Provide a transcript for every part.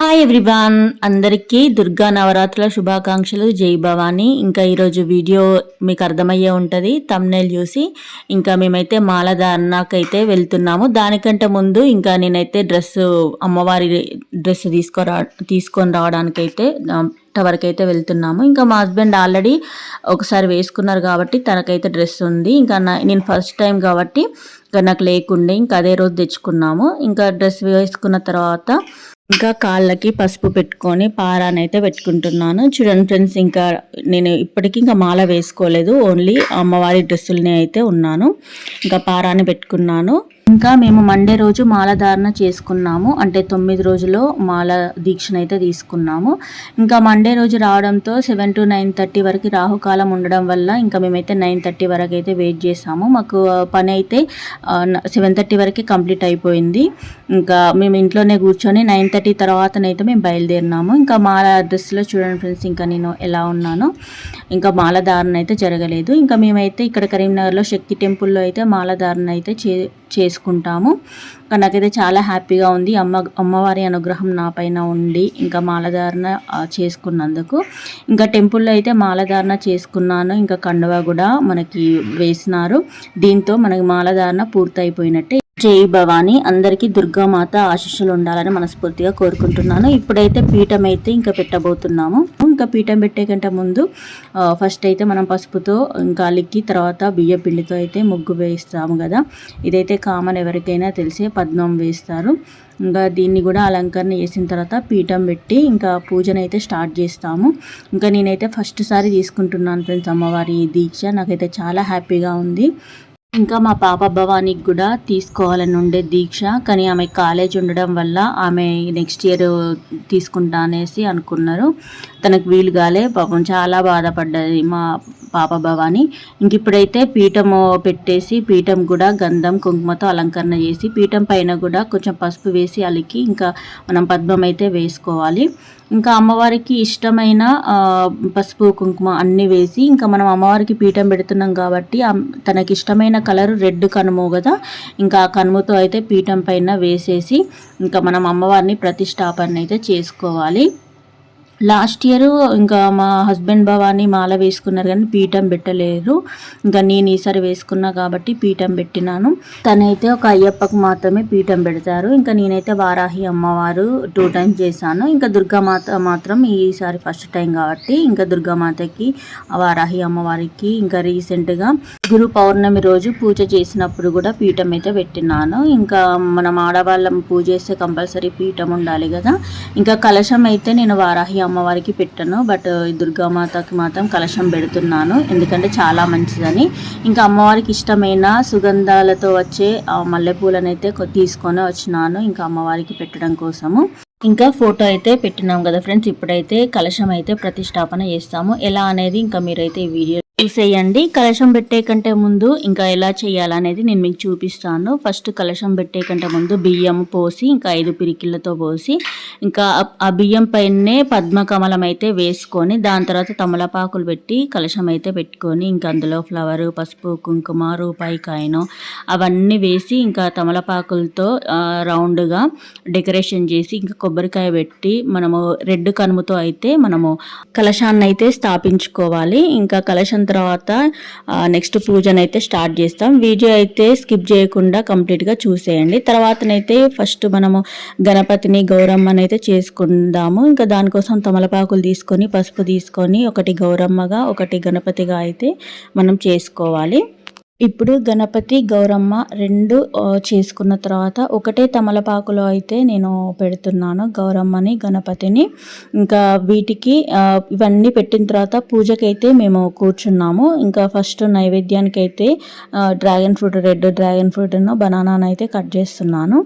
Hi everyone అందరికీ దుర్గా నవరాత్రుల శుభాకాంక్షలు. జై భవాని. ఇంకా ఈరోజు వీడియో మీకు అర్థమయ్యే ఉంటుంది. తమ్నేల్ చూసి ఇంకా మేమైతే మాలధారణకైతే వెళ్తున్నాము. దానికంటే ముందు ఇంకా నేనైతే డ్రెస్ అమ్మవారి డ్రెస్ తీసుకురా తీసుకొని రావడానికైతే టవర్కి అయితే వెళ్తున్నాము. ఇంకా మా హస్బెండ్ ఆల్రెడీ ఒకసారి వేసుకున్నారు కాబట్టి తనకైతే డ్రెస్ ఉంది. ఇంకా నేను ఫస్ట్ టైం కాబట్టి ఇంకా నాకు లేకుండే ఇంకా అదే రోజు తెచ్చుకున్నాము. ఇంకా డ్రెస్ వేసుకున్న తర్వాత ఇంకా కాళ్ళకి పసుపు పెట్టుకొని పారానైతే పెట్టుకుంటున్నాను. చూడండి ఫ్రెండ్స్ ఇంకా నేను ఇప్పటికీ ఇంకా మాల వేసుకోలేదు. ఓన్లీ అమ్మవారి డ్రెస్సులనే అయితే ఉన్నాను. ఇంకా పారాని పెట్టుకున్నాను. ఇంకా మేము మండే రోజు మాలధారణ చేసుకున్నాము. అంటే తొమ్మిది రోజుల్లో మాల దీక్షను అయితే తీసుకున్నాము. ఇంకా మండే రోజు రావడంతో సెవెన్ టు నైన్ థర్టీ వరకు రాహుకాలం ఉండడం వల్ల ఇంకా మేమైతే నైన్ థర్టీ వరకు అయితే వెయిట్ చేసాము. మాకు పని అయితే సెవెన్ థర్టీ వరకు కంప్లీట్ అయిపోయింది. ఇంకా మేము ఇంట్లోనే కూర్చొని నైన్ థర్టీ తర్వాతనైతే మేము బయలుదేరినాము. ఇంకా మాల డ్రెస్లో చూడండి ఫ్రెండ్స్ ఇంకా నేను ఎలా ఉన్నానో. ఇంకా మాలధారణ అయితే జరగలేదు. ఇంకా మేమైతే ఇక్కడ కరీంనగర్లో శక్తి టెంపుల్లో అయితే మాలధారణ అయితే చే చేసుకుంటాము. ఇంకా నాకైతే చాలా హ్యాపీగా ఉంది. అమ్మ అమ్మవారి అనుగ్రహం నా పైన ఉండి ఇంకా మాలధారణ చేసుకున్నందుకు. ఇంకా టెంపుల్లో అయితే మాలధారణ చేసుకున్నాను. ఇంకా కండువ కూడా మనకి వేసినారు. దీంతో మనకి మాలధారణ పూర్తయిపోయినట్టే. జై భవాని. అందరికీ దుర్గామాత ఆశీస్సులు ఉండాలని మనస్ఫూర్తిగా కోరుకుంటున్నాను. ఇప్పుడైతే పీఠం అయితే ఇంకా పెట్టబోతున్నాము. ఇంకా పీఠం పెట్టే కంటే ముందు ఫస్ట్ అయితే మనం పసుపుతో ఇంకా అలిక్కి తర్వాత బియ్య పిండితో అయితే ముగ్గు వేస్తాము కదా. ఇదైతే కామన్ ఎవరికైనా తెలిసే పద్మం వేస్తారు. ఇంకా దీన్ని కూడా అలంకరణ చేసిన తర్వాత పీఠం పెట్టి ఇంకా పూజను అయితే స్టార్ట్ చేస్తాము. ఇంకా నేనైతే ఫస్ట్ సారి తీసుకుంటున్నాను ఫ్రెండ్స్ అమ్మవారి దీక్ష. నాకైతే చాలా హ్యాపీగా ఉంది. ఇంకా మా పాప భవానికి కూడా తీసుకోవాలని ఉండే దీక్ష. కానీ ఆమె కాలేజ్ ఉండడం వల్ల ఆమె నెక్స్ట్ ఇయర్ తీసుకుంటా అనేసి అనుకున్నారు. తనకు వీలు కాలే. పాపం చాలా బాధపడ్డది మా పాప భవాని ఇంక ఇప్పుడైతే పీఠం పెట్టేసి పీఠం కూడా గంధం కుంకుమతో అలంకరణ చేసి పీఠం పైన కూడా కొంచెం పసుపు వేసి అలికి ఇంకా మనం పద్మం అయితే వేసుకోవాలి. ఇంకా అమ్మవారికి ఇష్టమైన పసుపు కుంకుమ అన్నీ వేసి ఇంకా మనం అమ్మవారికి పీఠం పెడుతున్నాం కాబట్టి తనకి ఇష్టమైన కలర్ రెడ్ కనుము కదా? ఇంకా ఆ కనుమతో అయితే పీఠం పైన వేసేసి ఇంకా మనం అమ్మవారిని ప్రతిష్టాపన అయితే చేసుకోవాలి. లాస్ట్ ఇయర్ ఇంకా మా హస్బెండ్ భవాని మాల వేసుకున్నారు కానీ పీఠం పెట్టలేరు ఇంకా నేను ఈసారి వేసుకున్నా కాబట్టి పీఠం పెట్టినాను. తనైతే ఒక అయ్యప్పకు మాత్రమే పీఠం పెడతారు. ఇంకా నేనైతే వారాహి అమ్మవారు టూ టైమ్స్ చేశాను. ఇంకా దుర్గామాత మాత్రం ఈసారి ఫస్ట్ టైం కాబట్టి ఇంకా దుర్గామాతకి వారాహి అమ్మవారికి ఇంకా రీసెంట్గా గురు పౌర్ణమి రోజు పూజ చేసినప్పుడు కూడా పీఠం అయితే పెట్టినాను. ఇంకా మనం ఆడవాళ్ళం పూజ చేస్తే కంపల్సరీ పీఠం ఉండాలి కదా. ఇంకా కలశం అయితే నేను వారాహి అమ్మవారికి పెట్టాను బట్ uh, దుర్గామాతకి మాత్రం కలశం పెడుతున్నాను. ఎందుకంటే చాలా మంచిదని. ఇంకా అమ్మవారికి ఇష్టమైన సుగంధాలతో వచ్చే మల్లెపూలను అయితే తీసుకొని వచ్చినాను ఇంకా అమ్మవారికి పెట్టడం కోసము. ఇంకా ఫోటో అయితే పెట్టినాం కదా ఫ్రెండ్స్ ఇప్పుడైతే కలశం అయితే ప్రతిష్టాపన చేస్తాము. ఎలా అనేది ఇంకా మీరైతే ఈ వీడియో చూసేయండి. కలశం పెట్టే కంటే ముందు ఇంకా ఎలా చేయాలనేది నేను మీకు చూపిస్తాను. ఫస్ట్ కలశం పెట్టే కంటే ముందు బియ్యం పోసి ఇంకా ఐదు పిరికిళ్ళతో పోసి ఇంకా ఆ బియ్యం పైనే పద్మకమలం అయితే వేసుకొని దాని తర్వాత తమలపాకులు పెట్టి కలశం అయితే పెట్టుకొని ఇంకా అందులో ఫ్లవర్ పసుపు కుంకుమ రూపాయి కాయను అవన్నీ వేసి ఇంకా తమలపాకులతో రౌండ్గా డెకరేషన్ చేసి ఇంకా కొబ్బరికాయ పెట్టి మనము రెడ్ కనుమతో అయితే మనము కలశాన్ని అయితే స్థాపించుకోవాలి. ఇంకా కలశం తర్వాత నెక్స్ట్ పూజను అయితే స్టార్ట్ చేస్తాం. వీడియో అయితే స్కిప్ చేయకుండా కంప్లీట్గా చూసేయండి. తర్వాతనైతే ఫస్ట్ మనము గణపతిని గౌరమ్మని అయితే చేసుకుందాము. ఇంకా దానికోసం తమలపాకులు తీసుకొని పసుపు తీసుకొని ఒకటి గౌరమ్మగా ఒకటి గణపతిగా అయితే మనం చేసుకోవాలి. ఇప్పుడు గణపతి గౌరమ్మ రెండు చేసుకున్న తర్వాత ఒకటే తమలపాకులో అయితే నేను పెడుతున్నాను గౌరమ్మని గణపతిని. ఇంకా వీటికి ఇవన్నీ పెట్టిన తర్వాత పూజకైతే మేము కూర్చున్నాము. ఇంకా ఫస్ట్ నైవేద్యానికి అయితే డ్రాగన్ ఫ్రూట్ రెడ్ డ్రాగన్ ఫ్రూట్ను బనానాను అయితే కట్ చేస్తున్నాను.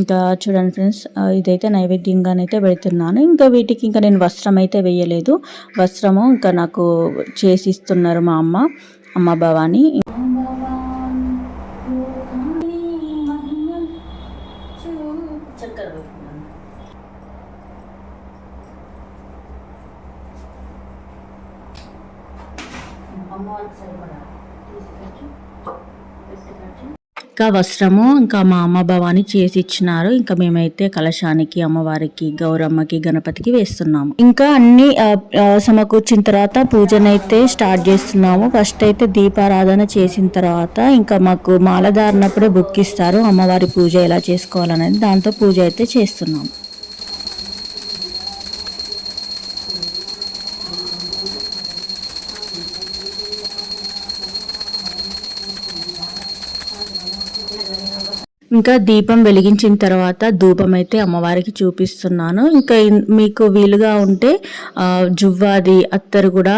ఇంకా చూడండి ఫ్రెండ్స్ ఇదైతే నైవేద్యంగానైతే పెడుతున్నాను. ఇంకా వీటికి ఇంకా నేను వస్త్రం అయితే వేయలేదు. వస్త్రము ఇంకా నాకు చేసి ఇస్తున్నారు మా అమ్మ. అమ్మ భవాని ఇంకా వస్త్రము ఇంకా మా అమ్మ భవాని చేసి ఇచ్చినారు. ఇంకా మేమైతే కలశానికి అమ్మవారికి గౌరమ్మకి గణపతికి వేస్తున్నాము. ఇంకా అన్ని సమకూర్చిన తర్వాత పూజనైతే స్టార్ట్ చేస్తున్నాము. ఫస్ట్ అయితే దీపారాధన చేసిన తర్వాత ఇంకా మాకు మాలధారినప్పుడే బుక్ ఇస్తారు. అమ్మవారి పూజ ఎలా చేసుకోవాలనేది దాంతో పూజ అయితే చేస్తున్నాము. ఇంకా దీపం వెలిగించిన తర్వాత ధూపం అయితే అమ్మవారికి చూపిస్తున్నాను. ఇంకా మీకు వీలుగా ఉంటే జువ్వాది అత్తరు కూడా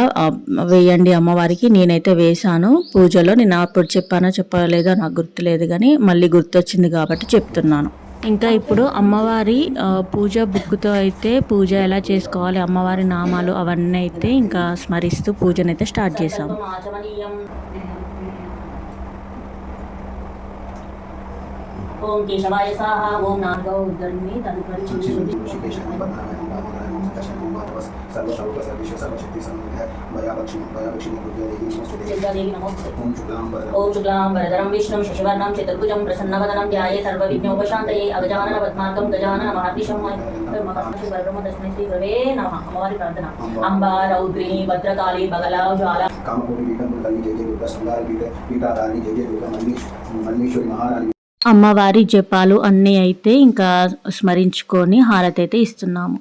వేయండి అమ్మవారికి. నేనైతే వేశాను. పూజలో నేను అప్పుడు చెప్పానో చెప్పలేదో నాకు గుర్తులేదు కానీ మళ్ళీ గుర్తొచ్చింది కాబట్టి చెప్తున్నాను. ఇంకా ఇప్పుడు అమ్మవారి పూజ బుక్తో అయితే పూజ ఎలా చేసుకోవాలి అమ్మవారి నామాలు అవన్నీ అయితే ఇంకా స్మరిస్తూ పూజనైతే స్టార్ట్ చేసాము ओम केशवाय स्वाहा ओम नागौ उदर्मी ओम शुक्लां वरदरं विष्णुं शशिवर्णं चतुर्भुजं प्रसन्नवदनं ध्याये सर्वविघ्नोपशान्तये अगजानन पद्मार्कं गजानन महादिशं तस्मै श्रीगुरवे नमः। अम्बवारि प्रार्थना। अम्बा रौद्रिणी भद्रकाली बगला ज्वाला। कामकोटि पीठं जय जय दुर्गा संहार पीठ पीठाधारी जय जय दुर्गा मल्लीश्वरी महारानी। అమ్మవారి జపాలు అన్నీ అయితే ఇంకా స్మరించుకొని హారతి అయితే ఇస్తున్నాము.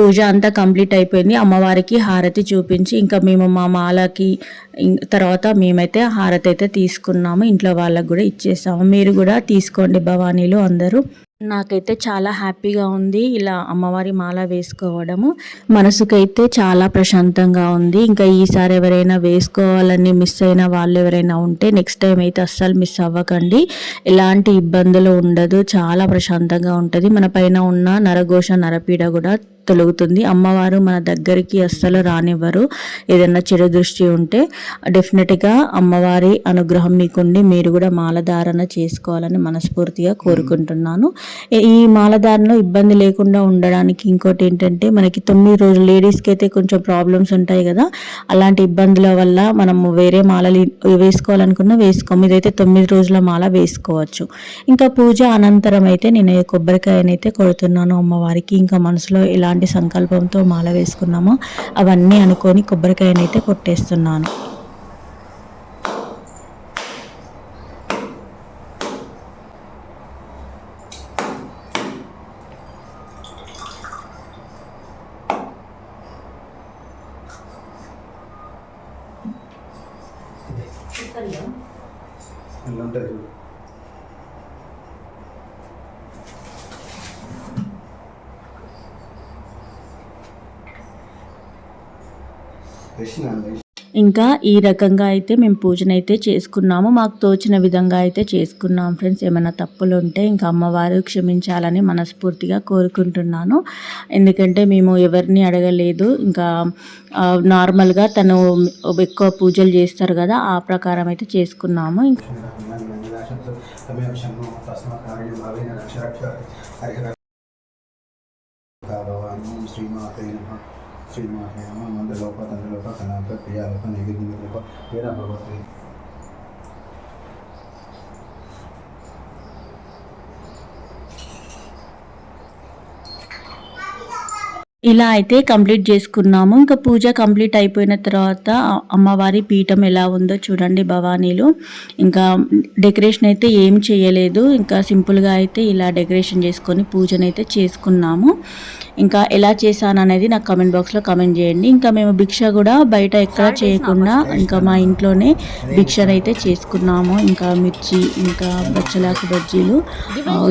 పూజ అంతా కంప్లీట్ అయిపోయింది. అమ్మవారికి హారతి చూపించి ఇంకా మేము మా మాలకి తర్వాత మేమైతే హారతి అయితే తీసుకున్నాము. ఇంట్లో వాళ్ళకి కూడా ఇచ్చేసాము. మీరు కూడా తీసుకోండి భవానీలు అందరూ. నాకైతే చాలా హ్యాపీగా ఉంది ఇలా అమ్మవారి మాల వేసుకోవడము. మనసుకైతే చాలా ప్రశాంతంగా ఉంది. ఇంకా ఈసారి ఎవరైనా వేసుకోవాలని మిస్ అయిన వాళ్ళు ఎవరైనా ఉంటే నెక్స్ట్ టైం అయితే అస్సలు మిస్ అవ్వకండి. ఎలాంటి ఇబ్బందులు ఉండదు. చాలా ప్రశాంతంగా ఉంటుంది. మన పైన ఉన్న నరఘోష నరపీడ కూడా తొలగుతుంది. అమ్మవారు మన దగ్గరికి అస్సలు రానివ్వరు. ఏదైనా చెడు దృష్టి ఉంటే డెఫినెట్గా అమ్మవారి అనుగ్రహం మీకుండి మీరు కూడా మాలధారణ చేసుకోవాలని మనస్ఫూర్తిగా కోరుకుంటున్నాను. ఈ- మాలధారణ ఇబ్బంది లేకుండా ఉండడానికి ఇంకోటి ఏంటంటే మనకి తొమ్మిది రోజులు లేడీస్కి అయితే కొంచెం ప్రాబ్లమ్స్ ఉంటాయి కదా. అలాంటి ఇబ్బందుల వల్ల మనము వేరే మాలలు వేసుకోవాలనుకున్నా వేసుకోము. ఇదైతే తొమ్మిది రోజుల మాల వేసుకోవచ్చు. ఇంకా పూజ అనంతరం అయితే నేను కొబ్బరికాయనైతే కొడుతున్నాను అమ్మవారికి. ఇంకా మనసులో ఎలాంటి సంకల్పంతో మాల వేసుకున్నామో అవన్నీ అనుకొని కొబ్బరికాయనైతే కొట్టేస్తున్నాను. ఉంటుంది ఇంకా ఈ రకంగా అయితే మేము పూజనైతే చేసుకున్నాము. మాకు తోచిన విధంగా అయితే చేసుకున్నాం ఫ్రెండ్స్. ఏమైనా తప్పులు ఉంటే ఇంకా అమ్మవారు క్షమించాలని మనస్ఫూర్తిగా కోరుకుంటున్నాను. ఎందుకంటే మేము ఎవరిని అడగలేదు. ఇంకా నార్మల్గా తను ఎక్కువ పూజలు చేస్తారు కదా ఆ ప్రకారం అయితే చేసుకున్నాము. ఇంకా శ్రీమాత శ్రీమాత తండ్రిలోప కళాప ప్రియాలోప నైవేద్యలోప వేద భగవతి ఇలా అయితే కంప్లీట్ చేసుకున్నాము. ఇంకా పూజ కంప్లీట్ అయిపోయిన తర్వాత అమ్మవారి పీఠం ఎలా ఉందో చూడండి భవానీలు. ఇంకా డెకరేషన్ అయితే ఏం చేయలేదు. ఇంకా సింపుల్గా అయితే ఇలా డెకరేషన్ చేసుకొని పూజనైతే చేసుకున్నాము. ఇంకా ఎలా చేశాను అనేది నాకు కమెంట్ బాక్స్లో కమెంట్ చేయండి. ఇంకా మేము భిక్ష కూడా బయట ఎక్కడ చేయకుండా ఇంకా మా ఇంట్లోనే భిక్షను అయితే చేసుకున్నాము. ఇంకా మిర్చి ఇంకా బచ్చలాకు బజ్జీలు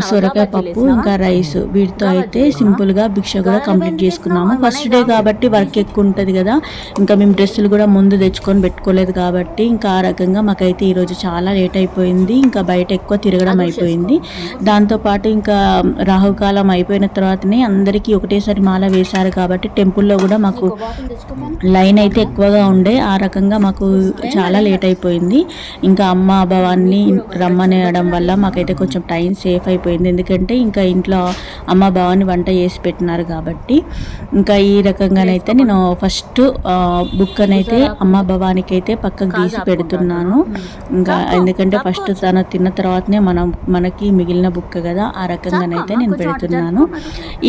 సొరకాయ పప్పు ఇంకా రైస్ వీటితో అయితే సింపుల్గా భిక్ష కూడా కంప్లీట్ చేసుకున్నాము. ఫస్ట్ డే కాబట్టి వర్క్ ఎక్కువ ఉంటుంది కదా. ఇంకా మేము డ్రెస్సులు కూడా ముందు తెచ్చుకొని పెట్టుకోలేదు కాబట్టి ఇంకా ఆ రకంగా మాకైతే ఈరోజు చాలా లేట్ అయిపోయింది. ఇంకా బయట ఎక్కువ తిరగడం అయిపోయింది. దాంతోపాటు ఇంకా రాహుకాలం అయిపోయిన తర్వాతనే అందరికీ ఒకటేసారి మాల వేశారు కాబట్టి టెంపుల్లో కూడా మాకు లైన్ అయితే ఎక్కువగా ఉండే. ఆ రకంగా మాకు చాలా లేట్ అయిపోయింది. ఇంకా అమ్మ భవాన్ని రమ్మనేయడం వల్ల మాకైతే కొంచెం టైం సేఫ్ అయిపోయింది. ఎందుకంటే ఇంకా ఇంట్లో అమ్మ భవాన్ని వంట చేసి పెట్టినారు కాబట్టి ఇంకా ఈ రకంగానైతే నేను ఫస్ట్ బుక్ అనైతే అమ్మ భవానికి అయితే పక్కకు తీసి పెడుతున్నాను. ఇంకా ఎందుకంటే ఫస్ట్ తను తిన్న తర్వాతనే మనం మనకి మిగిలిన బుక్ కదా. ఆ రకంగానైతే నేను పెడుతున్నాను.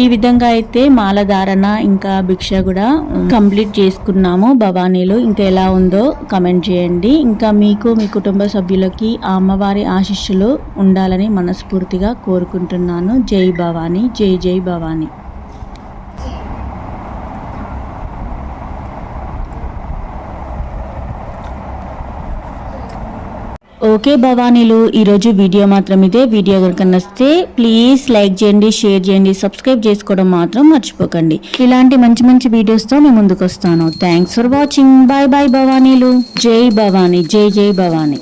ఈ విధంగా అయితే మాలధారణ ఇంకా భిక్ష కూడా కంప్లీట్ చేసుకున్నాము భవానీలో. ఇంకా ఎలా ఉందో కమెంట్ చేయండి. ఇంకా మీకు మీ కుటుంబ సభ్యులకి ఆ అమ్మవారి ఆశీస్సులు ఉండాలని మనస్ఫూర్తిగా కోరుకుంటున్నాను. జై భవానీ జై జై భవానీ. ఓకే భవానీలు ఈరోజు వీడియో మాత్రం ఇదే. వీడియో కనుక నచ్చితే ప్లీజ్ లైక్ చేయండి షేర్ చేయండి సబ్స్క్రైబ్ చేసుకోవడం మాత్రం మర్చిపోకండి. ఇలాంటి మంచి మంచి వీడియోస్తో మేము ముందుకు వస్తాను thanks for watching bye bye భవానీలు. జై భవానీ జై జై భవానీ.